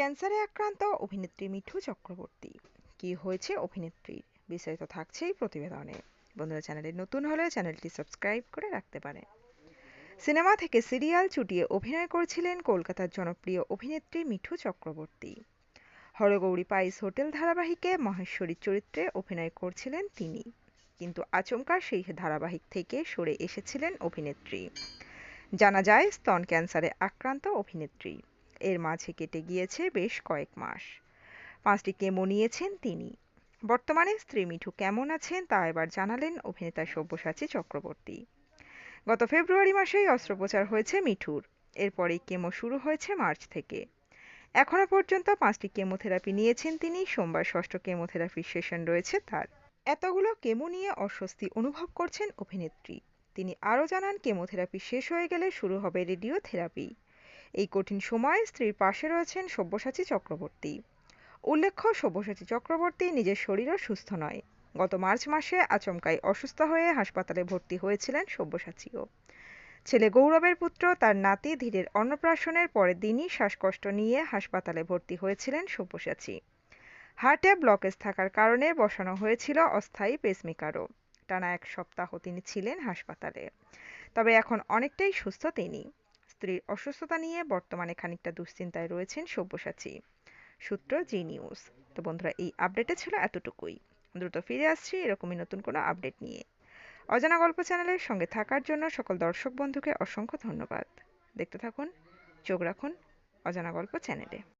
ক্যান্সারে আক্রান্ত অভিনেত্রী মিঠু চক্রবর্তী। কি হয়েছে অভিনেত্রীর? বিস্তারিত থাকছে এই প্রতিবেদনে। বন্ধুরা, চ্যানেলে নতুন হলে চ্যানেলটি সাবস্ক্রাইব করে রাখতে পারেন সিনেমা থেকে সিরিয়াল চুটিয়ে অভিনয় করেছিলেন কলকাতার জনপ্রিয় অভিনেত্রী মিঠু চক্রবর্তী। হরগৌরী পাইস হোটেল ধারাবাহিকে মহেশ্বরীর চরিত্রে অভিনয় করছিলেন তিনি। কিন্তু আচমকা সেই ধারাবাহিক থেকে সরে এসেছিলেন অভিনেত্রী। জানা যায়, স্তন ক্যান্সারে আক্রান্ত অভিনেত্রী। এর মাঝে কেটে গিয়েছে বেশ কয়েক মাস। পাঁচটি কেমো নিয়েছেন তিনি। বর্তমানে স্ত্রী মিঠু কেমন আছেন তা এবার জানালেন অভিনেতা সব্যসাচী চক্রবর্তী। গত ফেব্রুয়ারি মাসেই অস্ত্রোপচার হয়েছে মিঠুর। এরপরেই কেমো শুরু হয়েছে মার্চ থেকে। এখনও পর্যন্ত পাঁচটি কেমোথেরাপি নিয়েছেন তিনি। সোমবার ষষ্ঠ কেমোথেরাপির সেশন রয়েছে তার। এতগুলো কেমো নিয়ে অস্বস্তি অনুভব করছেন অভিনেত্রী। তিনি আরও জানান, কেমোথেরাপি শেষ হয়ে গেলে শুরু হবে রেডিও থেরাপি এই কঠিন সময়ে স্ত্রীর পাশে রয়েছেন সব্যসাচী চক্রবর্তী। উল্লেখ্য, সব্যসাচী চক্রবর্তী নিজের শরীরও সুস্থ নয়। গত মার্চ মাসে আচমকাই অসুস্থ হয়ে হাসপাতালে ভর্তি হয়েছিলেন সব্যসাচীও। ছেলে গৌরবের পুত্র, তার নাতি ধীরের অন্নপ্রাশনের পরের দিনই শ্বাসকষ্ট নিয়ে হাসপাতালে ভর্তি হয়েছিলেন সব্যসাচী। হার্টে ব্লকেজ থাকার কারণে বসানো হয়েছিল অস্থায়ী পেসমেকারও। টানা এক সপ্তাহ তিনি ছিলেন হাসপাতালে। তবে এখন অনেকটাই সুস্থ তিনি। স্ত্রীর অসুস্থতা নিয়ে বর্তমানে খানিকটা দুশ্চিন্তায় রয়েছেন সব্যসাচী। সূত্র জি নিউজ। তো বন্ধুরা, এই আপডেটে ছিল এতটুকুই। দ্রুত ফিরে আসছি এরকমই নতুন কোনো আপডেট নিয়ে। অজানা গল্প চ্যানেলের সঙ্গে থাকার জন্য সকল দর্শক বন্ধুকে অসংখ্য ধন্যবাদ। দেখতে থাকুন, চোখ রাখুন অজানা গল্প চ্যানেলে